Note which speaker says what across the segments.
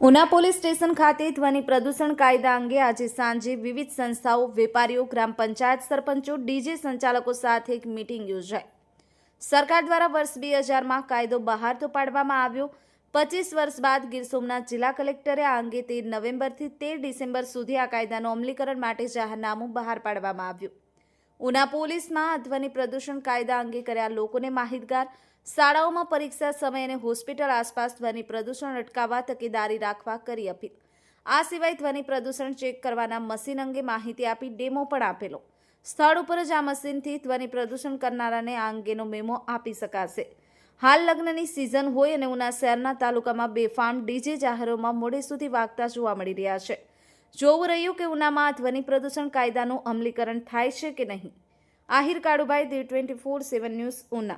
Speaker 1: Una police station ખાતે ધ્વનિ પ્રદૂષણ કાયદા અંગે આજે સાંજે વિવિધ સંસ્થાઓ, વેપારીઓ, ગ્રામ પંચાયત સરપંચો, ડીજે સંચાલકો સાથે એક મીટિંગ યોજાઈ. સરકાર દ્વારા વર્ષ બે હજારમાં કાયદો બહાર તો પાડવામાં આવ્યો. પચીસ વર્ષ બાદ ગીર સોમનાથ જિલ્લા કલેક્ટરે આ અંગે તેર નવેમ્બરથી તેર ડિસેમ્બર સુધી આ કાયદાનું અમલીકરણ માટે જાહેરનામું બહાર પાડવામાં આવ્યું. ઉના પોલીસમાં ધ્વનિ પ્રદૂષણ કાયદા અંગે કર્યા લોકોને માહિતગાર. શાળાઓમાં પરીક્ષા સમય અને હોસ્પિટલ આસપાસ ધ્વનિ પ્રદૂષણ અટકાવવા તકેદારી રાખવા કરી અપીલ. આ સિવાય ધ્વનિ પ્રદૂષણ ચેક કરવાના મશીન અંગે માહિતી આપી ડેમો પણ આપેલો. સ્થળ ઉપર જ આ મશીનથી ધ્વનિ પ્રદૂષણ કરનારાને આ અંગેનો મેમો આપી શકાશે. હાલ લગ્નની સિઝન હોય અને ઉના શહેરના તાલુકામાં બેફામ ડીજે જાહેરોમાં મોડે સુધી વાગતા જોવા મળી રહ્યા છે. જોવું રહ્યું કે ઉનામાં ધ્વનિ પ્રદૂષણ કાયદાનું અમલીકરણ થાય છે કે નહીં? Ahir Kalubhai the twenty four seven news, Una.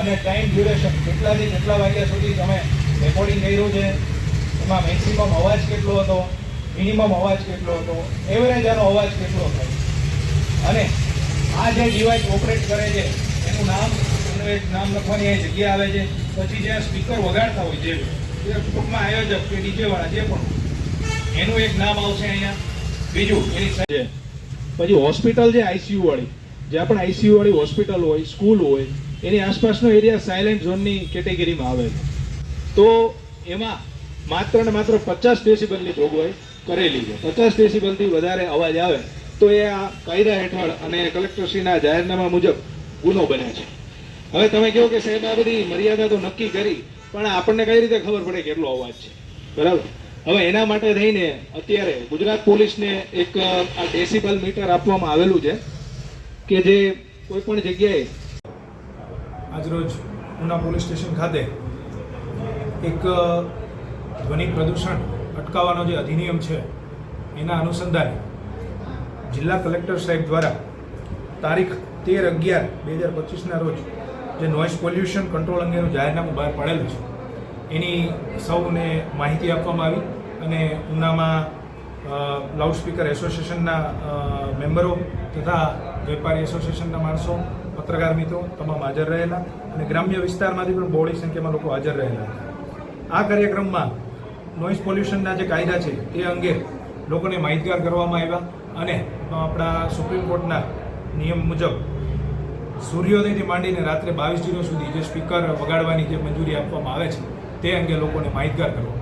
Speaker 2: અને ટાઈમ ડ્યુરેશન કેટલાથી કેટલા વાગ્યા સુધી તમે રેકોર્ડિંગ કર્યું છે? એમાં મેક્સિમમ અવાજ કેટલો હતો? મિનિમમ અવાજ કેટલો હતો? એવરેજ આનો અવાજ કેટલો થાય અને આ જે ડિવાઇસ ઓપરેટ કરે છે, એનું નામ નામ લખવાની જગ્યા આવે છે. પછી જે સ્પીકર વગાડતા હોય જે જે ટૂંકમાં આયોજક કે ડીજે વાળા જે પણ એનું એક નામ આવશે અહીંયા. બીજું એની પછી હોસ્પિટલ છે આઈસીયુ વાળી, જે આપણે આઈસીયુ વાળી હોસ્પિટલ હોય, સ્કૂલ હોય, એની આસપાસનો એરિયા સાયલેન્ટ ઝોનની કેટેગરીમાં આવે છે તો એમાં માત્ર ને માત્ર પચાસ ડેસિબલની જોગવાઈ કરેલી છે. પચાસ ડેસિબલથી વધારે અવાજ આવે, તો એ આ કાયદા હેઠળ અને કલેક્ટરશ્રીના જાહેરનામા મુજબ ગુનો બને છે. હવે તમે કહો કે સાહેબ, આ બધી મર્યાદા તો નક્કી કરી, પણ આપણને કઈ રીતે ખબર પડે કેટલો અવાજ છે? બરાબર? હવે એના માટે થઈને અત્યારે ગુજરાત પોલીસને એક આ ડેસિબલ મીટર આપવામાં આવેલું છે કે જે કોઈ પણ જગ્યાએ
Speaker 3: આજરોજ ઉના પોલીસ સ્ટેશન ખાતે એક ધ્વનિ પ્રદૂષણ અટકાવવાનો જે અધિનિયમ છે, એના અનુસંધાને જિલ્લા કલેક્ટર સાહેબ દ્વારા તારીખ તેર અગિયાર બે હજાર પચીસના રોજ જે નોઇઝ પોલ્યુશન કંટ્રોલ અંગેનું જાહેરનામું બહાર પાડેલું છે, એની સૌને માહિતી આપવામાં આવી અને ઉનામાં લાઉડસ્પીકર એસોસિએશનના મેમ્બરો તથા વેપારી એસોસિએશનના માણસો, પત્રકાર મિત્રો તમામ હાજર રહેલા અને ગ્રામ્ય વિસ્તારમાંથી પણ બહોળી સંખ્યામાં લોકો હાજર રહેલા આ કાર્યક્રમમાં નોઇઝ પોલ્યુશનના જે કાયદા છે તે અંગે લોકોને માહિતગાર કરવામાં આવ્યા અને આપણા સુપ્રીમ કોર્ટના નિયમ મુજબ સૂર્યોદયથી માંડીને રાત્રે બાવીસ જીરો સુધી જે સ્પીકર વગાડવાની જે મંજૂરી આપવામાં આવે છે, તે અંગે લોકોને માહિતગાર કરવામાં